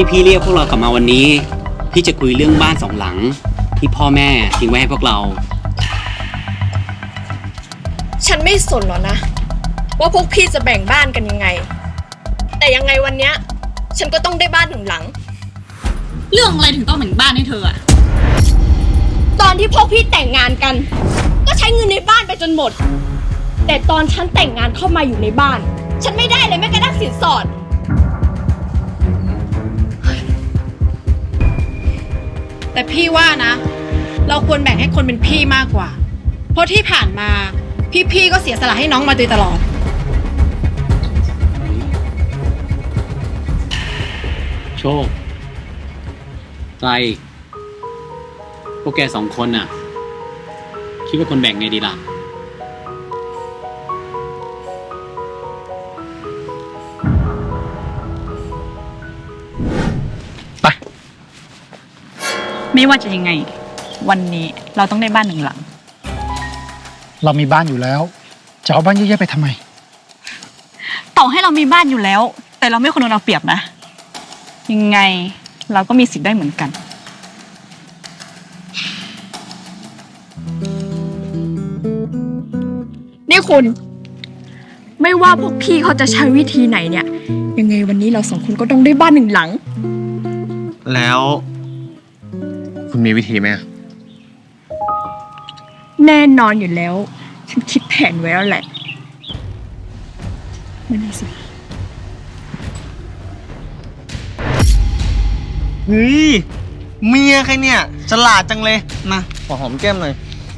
ที่พี่เรียกพวกเรากลับมาวันนี้ พี่จะคุยเรื่องบ้านสองหลัง ที่พ่อแม่ทิ้งไว้ให้พวกเรา ฉันไม่สนหรอกนะ ว่าพวกพี่จะแบ่งบ้านกันยังไง แต่ยังไงวันเนี้ยฉันก็ต้องได้บ้านหนึ่งหลัง เรื่องอะไรถึงต้องแบ่งบ้านให้เธออะตอนที่พวกพี่แต่งงานกัน ก็ใช้เงินในบ้านไปจนหมด แต่ตอนฉันแต่งงานเข้ามาอยู่ในบ้าน ฉันไม่ได้เลยแม้กระทั่งสินสอด แต่พี่ว่านะ เราควรแบ่งให้คนเป็นพี่มากกว่า เพราะที่ผ่านมาพี่ๆก็เสียสละให้น้องมาโดยตลอด โชคใจพวกแกสองคนน่ะ คิดว่าคนแบ่งไงดีล่ะ ไม่ว่าจะยังไง วันนี้เราต้องได้บ้านหนึ่งหลัง เรามีบ้านอยู่แล้ว จะเอาบ้านเยอะๆไปทำไม ต่อให้เรามีบ้านอยู่แล้ว แต่เราไม่ควรโดนเอาเปรียบนะ ยังไงเราก็มีสิทธิ์ได้เหมือนกัน นี่คุณ ไม่ว่าพวกพี่เขาจะใช้วิธีไหนเนี่ย ยังไงวันนี้เราสองคนก็ต้องได้บ้านหนึ่งหลัง แล้ว คุณมีวิธีไหมอะแน่นอนอยู่แล้ว ฉันคิดแผนไว้แล้วแหละไม่ได้สิเฮ้ยเมียใครเนี่ยฉลาดจังเลยมาขอหอมแก้มหน่อย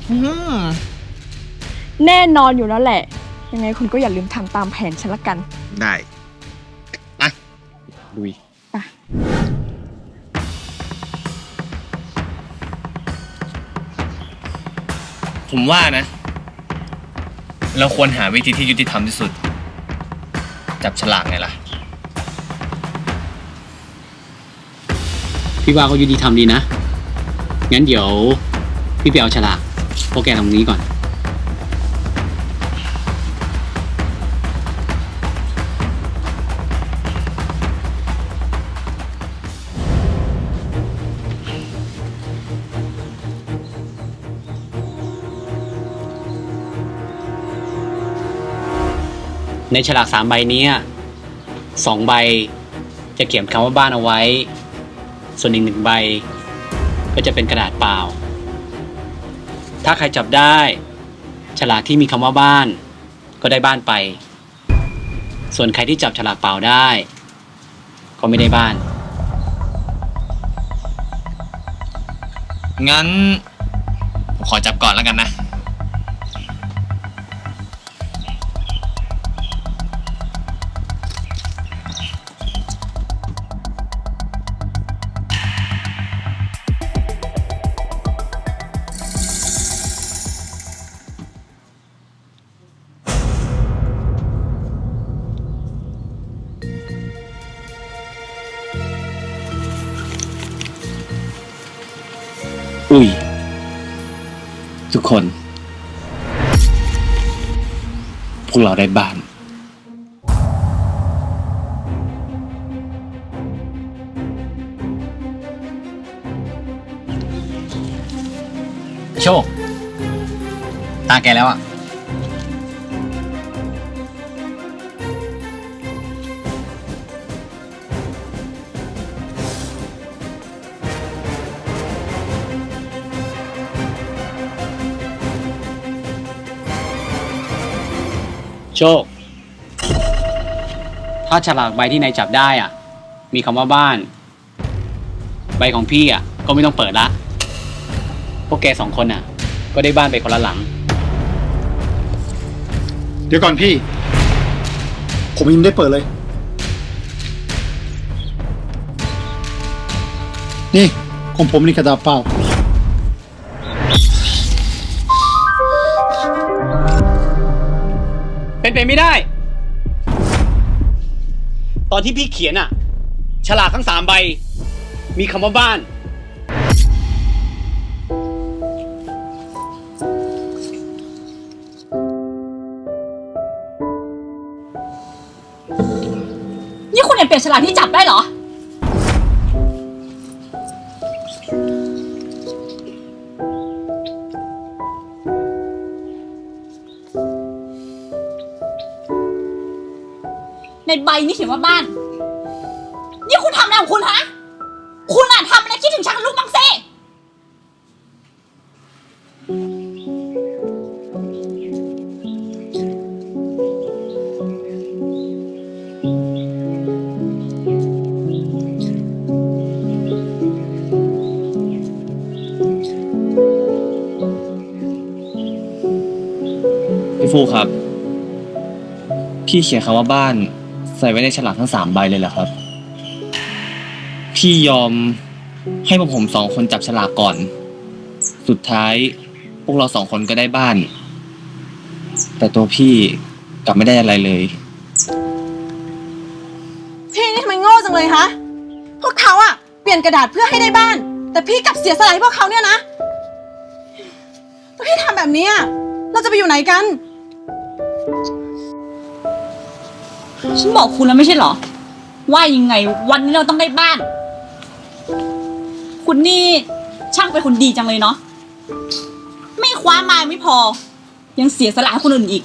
อื้อหือแน่นอนอยู่แล้วแหละ ยังไงคุณก็อย่าลืมทำตามแผนฉันละกัน ได้อะลุย ไป ผมว่านะ เราควรหาวิธีที่ยุติธรรมที่สุด จับฉลากไงล่ะ พี่ว่าก็ยุติธรรมดีนะ งั้นเดี๋ยว พี่ไปเอาฉลากพวกแกตรงนี้ก่อน ในฉลากสามใบนี้สองใบจะเขียนคำว่าบ้านเอาไว้ ส่วนอีกหนึ่งใบ ก็จะเป็นกระดาษเปล่า ถ้าใครจับได้ ฉลากที่มีคำว่าบ้าน ก็ได้บ้านไป ส่วนใครที่จับฉลากเปล่าได้ ก็ไม่ได้บ้าน งั้น ผมขอจับก่อนแล้วกันนะ อุ้ย ทุกคน พวกเราได้บ้าน โชค ตาแกแล้วอะ โชค ถ้าฉลากใบที่นายจับได้อะ มีคำว่าบ้าน ใบของพี่อะ ก็ไม่ต้องเปิดละ พวกแกสองคนอะ ก็ได้บ้านไปคนละหลัง เดี๋ยวก่อนพี่ ผมยังไม่ได้เปิดเลย นี่ ของผมนี่กระดาษเปล่า เป็นไปไม่ได้ ตอนที่พี่เขียนอะฉลากทั้งสามใบ มีคำว่าบ้าน นี่คุณเห็นเปลี่ยนฉลากที่จับได้เหรอ ในใบนี่เขียนว่าบ้าน นี่คุณทำอะไรของคุณฮะ คุณอะทำอะไรคิดถึงฉันกับลูกบ้างสิพี่ฟูครับ พี่เขียนคำว่าบ้าน ใส่ไว้ในฉลากทั้งสามใบเลยเหรอครับ พี่ยอมให้พวกผมสองคนจับฉลากก่อน สุดท้ายพวกเราสองคนก็ได้บ้าน แต่ตัวพี่กลับไม่ได้อะไรเลย พี่นี่ทำไมโง่จังเลยคะ พวกเขาอะเปลี่ยนกระดาษเพื่อให้ได้บ้าน แต่พี่กลับเสียสละให้พวกเขาเนี่ยนะถ้าพี่ทำแบบนี้อะเราจะไปอยู่ไหนกัน ฉันบอกคุณแล้วไม่ใช่เหรอ ว่ายังไง วันนี้เราต้องได้บ้าน คุณนี่ช่างเป็นคนดีจังเลยเนาะ ไม่คว้ามาไม่พอ ยังเสียสละให้คนอื่นอีก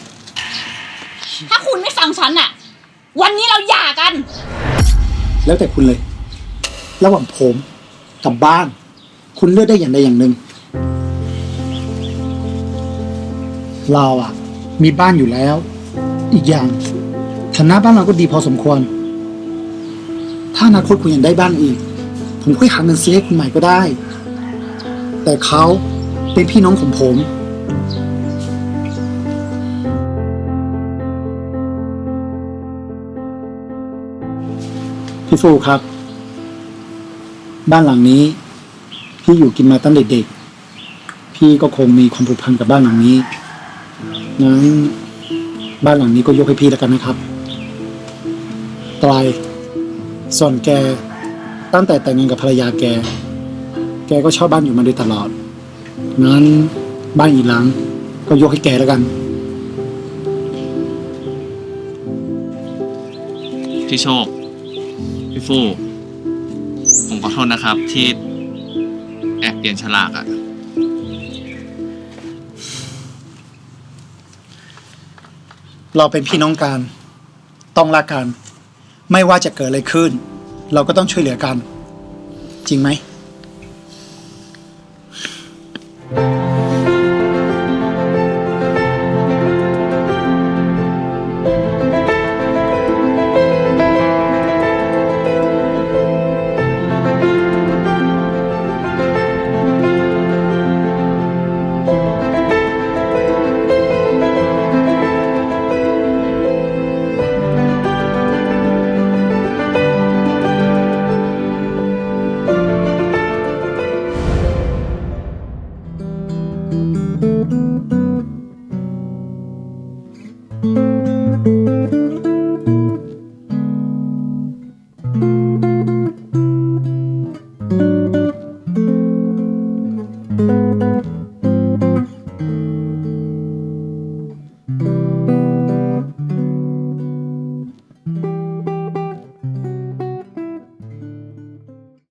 ถ้าคุณไม่ฟังฉันอะวันนี้เราหย่ากัน แล้วแต่คุณเลย ระหว่างผมกับบ้าน คุณเลือกได้อย่างใดอย่างหนึ่ง เราอะมีบ้านอยู่แล้ว อีกอย่าง ฐานะบ้านเราก็ดีพอสมควร ถ้าอนาคตคุณอยากได้บ้านอีก ผมค่อยหาเงินซื้อให้คุณใหม่ก็ได้ แต่เขาเป็นพี่น้องของผม พี่ฟูครับ บ้านหลังนี้ พี่อยู่กินมาตั้งเด็กๆ พี่ก็คงมีความผูกพันกับบ้านหลังนี้งั้นบ้านหลังนี้ก็ยกให้พี่แล้วกันนะครับ ตรายส่วนแกตั้งแต่แต่งงานกับภรรยาแก แกก็เช่าบ้านอยู่มาโดยตลอด งั้นบ้านอีกหลัง ก็ยกให้แกแล้วกัน พี่โชค พี่ฟูผมขอโทษนะครับ ที่แอบเปลี่ยนฉลากอะ เราเป็นพี่น้องกัน ต้องรักกัน ไม่ว่าจะเกิดอะไรขึ้น เราก็ต้องช่วยเหลือกัน จริงไหม